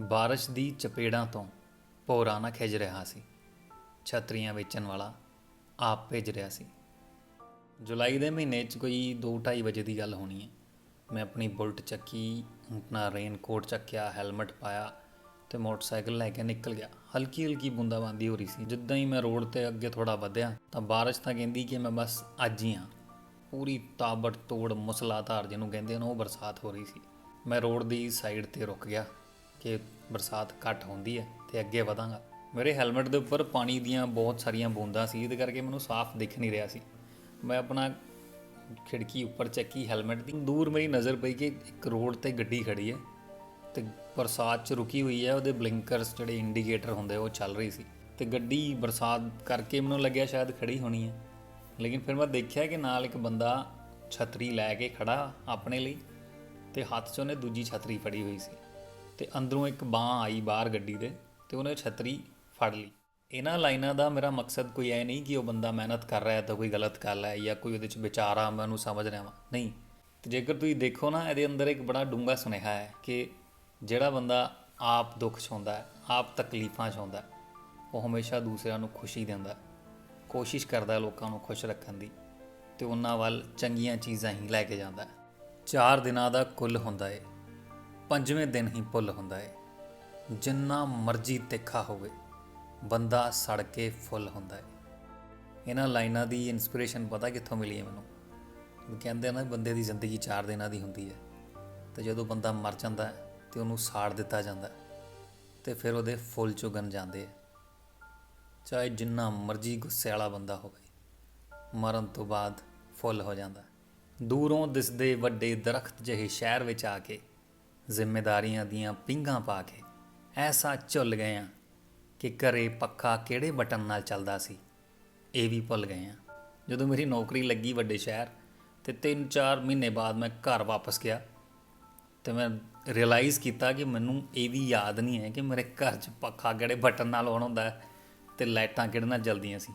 ਬਾਰਿਸ਼ ਦੀ ਚਪੇੜਾਂ ਤੋਂ ਭੋਰਾ ਨਾ ਖਿੱਚ ਰਿਹਾ ਸੀ। ਛਤਰੀਆਂ ਵੇਚਣ ਵਾਲਾ ਆਪ ਭੇਜ ਰਿਹਾ ਸੀ। ਜੁਲਾਈ ਦੇ ਮਹੀਨੇ 'ਚ ਕੋਈ 2:30 ਵਜੇ ਦੀ ਗੱਲ ਹੋਣੀ ਹੈ। ਮੈਂ ਆਪਣੀ ਬੁਲਟ ਚੱਕੀ ਆਪਣਾ ਰੇਨ ਕੋਟ ਚੱਕਿਆ, ਹੈਲਮਟ ਪਾਇਆ ਤੇ ਮੋਟਰਸਾਈਕਲ ਲੈ ਕੇ ਨਿਕਲ ਗਿਆ। ਹਲਕੀ ਹਲਕੀ ਬੂੰਦਾਬਾਂਦੀ ਹੋ ਰਹੀ ਸੀ। ਜਿੱਦਾਂ ਹੀ ਮੈਂ ਰੋਡ ਤੇ ਅੱਗੇ ਥੋੜਾ ਵਧਿਆ ਤਾਂ ਬਾਰਿਸ਼ ਤਾਂ ਕਹਿੰਦੀ ਕਿ ਮੈਂ ਬਸ ਅੱਜ ਹੀ ਹਾਂ। ਪੂਰੀ ਤਾਬੜ ਤੋੜ ਮੁਸਲਾਧਾਰ ਜਿਹਨੂੰ ਕਹਿੰਦੇ ਨੇ, ਉਹ ਬਰਸਾਤ ਹੋ ਰਹੀ ਸੀ। ਮੈਂ ਰੋਡ ਦੀ ਸਾਈਡ ਤੇ ਰੁਕ ਗਿਆ। ਕਿ ਬਰਸਾਤ ਘੱਟ ਹੁੰਦੀ ਹੈ ਤੇ ਅੱਗੇ ਵਧਾਂਗਾ। ਮੇਰੇ ਹੈਲਮਟ ਦੇ ਉੱਪਰ ਪਾਣੀ ਦੀਆਂ ਬਹੁਤ ਸਾਰੀਆਂ ਬੂੰਦਾਂ ਸੀ, ਇਹਦੇ ਕਰਕੇ ਮੈਨੂੰ ਸਾਫ਼ ਦਿਖ ਨਹੀਂ ਰਿਹਾ ਸੀ। ਮੈਂ ਆਪਣਾ ਖਿੜਕੀ ਉੱਪਰ ਚੱਕੀ ਹੈਲਮਟ ਦੀ। ਦੂਰ ਮੇਰੀ ਨਜ਼ਰ ਪਈ ਕਿ ਇੱਕ ਰੋਡ ਤੇ ਗੱਡੀ ਖੜੀ ਹੈ ਤੇ ਬਰਸਾਤ 'ਚ ਰੁਕੀ ਹੋਈ ਹੈ, ਉਹਦੇ ਬਲਿੰਕਰਸ ਜਿਹੜੇ ਇੰਡੀਕੇਟਰ ਹੁੰਦੇ ਉਹ ਚੱਲ ਰਹੀ ਸੀ। ਤੇ ਗੱਡੀ ਬਰਸਾਤ ਕਰਕੇ ਮੈਨੂੰ ਲੱਗਿਆ ਸ਼ਾਇਦ ਖੜੀ ਹੋਣੀ ਹੈ। ਲੇਕਿਨ ਫਿਰ ਮੈਂ ਦੇਖਿਆ ਕਿ ਨਾਲ ਇੱਕ ਬੰਦਾ ਛਤਰੀ ਲੈ ਕੇ ਖੜਾ ਆਪਣੇ ਲਈ ਤੇ ਹੱਥ 'ਚ ਉਹਨੇ ਦੂਜੀ ਛਤਰੀ ਫੜੀ ਹੋਈ ਸੀ। ਤੇ ਅੰਦਰੋਂ ਇੱਕ ਬਾਹ ਆਈ ਬਾਹਰ ਗੱਡੀ ਦੇ ਤੇ ਉਹਨੇ ਛਤਰੀ ਫੜ ਲਈ। ਇਹਨਾਂ ਲਾਈਨਾਂ ਦਾ ਮੇਰਾ ਮਕਸਦ ਕੋਈ ਐ ਨਹੀਂ ਕਿ ਉਹ ਬੰਦਾ ਮਿਹਨਤ ਕਰ ਰਿਹਾ ਤਾਂ ਕੋਈ ਗਲਤ ਗੱਲ ਹੈ ਜਾਂ ਕੋਈ ਉਹਦੇ 'ਚ ਵਿਚਾਰ ਆ, ਮੈਂ ਉਹਨੂੰ ਸਮਝ ਰਿਹਾ ਵਾਂ। ਨਹੀਂ। ਤੇ ਜੇਕਰ ਤੁਸੀਂ ਦੇਖੋ ਨਾ, ਇਹਦੇ ਅੰਦਰ ਇੱਕ ਬੜਾ ਡੂੰਘਾ ਸੁਨੇਹਾ ਹੈ ਕਿ ਜਿਹੜਾ ਬੰਦਾ ਆਪ ਦੁੱਖ 'ਚ ਹੁੰਦਾ ਹੈ, ਆਪ ਤਕਲੀਫਾਂ 'ਚ ਉਹ ਹਮੇਸ਼ਾ ਦੂਸਰਿਆਂ ਨੂੰ ਖੁਸ਼ੀ ਦਿੰਦਾ ਕੋਸ਼ਿਸ਼ ਕਰਦਾ ਲੋਕਾਂ ਨੂੰ ਖੁਸ਼ ਰੱਖਣ ਦੀ ਤੇ ਉਹਨਾਂ ਵੱਲ ਚੰਗੀਆਂ ਚੀਜ਼ਾਂ ਹੀ ਲੈ ਕੇ ਜਾਂਦਾ ਚਾਰ ਦਿਨਾਂ ਦਾ ਕੁੱਲ ਹੁੰਦਾ ਏ। ਪੰਜਵੇਂ ਦਿਨ ਹੀ ਭੁੱਲ ਹੁੰਦਾ ਏ। ਜਿੰਨਾ ਮਰਜ਼ੀ ਤਿੱਖਾ ਹੋਵੇ, ਬੰਦਾ ਸੜ ਕੇ ਫੁੱਲ ਹੁੰਦਾ ਏ। ਇਹਨਾਂ ਲਾਈਨਾਂ ਦੀ ਇਨਸਪੀਰੇਸ਼ਨ ਪਤਾ ਕਿੱਥੋਂ ਮਿਲੀ ਹੈ ਮੈਨੂੰ? ਕਹਿੰਦੇ ਨਾ, ਬੰਦੇ ਦੀ ਜ਼ਿੰਦਗੀ ਚਾਰ ਦਿਨਾਂ ਦੀ ਹੁੰਦੀ ਹੈ ਤੇ ਜਦੋਂ ਬੰਦਾ ਮਰ ਜਾਂਦਾ ਹੈ ਤੇ ਉਹਨੂੰ ਸਾੜ ਦਿੱਤਾ ਜਾਂਦਾ ਹੈ ਤੇ ਫਿਰ ਉਹਦੇ ਫੁੱਲ ਚੁਗਣ ਜਾਂਦੇ ਆ ਚਾਹੇ ਜਿੰਨਾ ਮਰਜ਼ੀ ਗੁੱਸੇ ਵਾਲਾ ਬੰਦਾ ਹੋਵੇ, ਮਰਨ ਤੋਂ ਬਾਅਦ ਫੁੱਲ ਹੋ ਜਾਂਦਾ ਦੂਰੋਂ ਦਿਸਦੇ ਵੱਡੇ ਦਰਖਤ ਜਿਹੇ ਸ਼ਹਿਰ ਵਿੱਚ ਆ ਕੇ ਜ਼ਿੰਮੇਦਾਰੀਆਂ ਦੀਆਂ ਪਿੰਗਾਂ ਪਾ ਕੇ ਐਸਾ ਝੁੱਲ ਗਏ ਆ ਕਿ ਘਰੇ ਪੱਖਾ ਕਿਹੜੇ ਬਟਨ ਨਾਲ ਚੱਲਦਾ ਸੀ, ਇਹ ਵੀ ਭੁੱਲ ਗਏ ਆ। ਜਦੋਂ ਮੇਰੀ ਨੌਕਰੀ ਲੱਗੀ ਵੱਡੇ ਸ਼ਹਿਰ ਤੇ 3-4 ਮਹੀਨੇ ਬਾਅਦ ਮੈਂ ਘਰ ਵਾਪਸ ਗਿਆ ਤੇ ਮੈਂ ਰਿਅਲਾਈਜ਼ ਕੀਤਾ ਕਿ ਮੈਨੂੰ ਇਹ ਵੀ ਯਾਦ ਨਹੀਂ ਹੈ ਕਿ ਮੇਰੇ ਘਰ 'ਚ ਪੱਖਾ ਕਿਹੜੇ ਬਟਨ ਨਾਲ ਆਨ ਹੁੰਦਾ ਹੈ ਤੇ ਲਾਈਟਾਂ ਕਿਹੜੇ ਨਾਲ ਜਲਦੀਆਂ ਸੀ।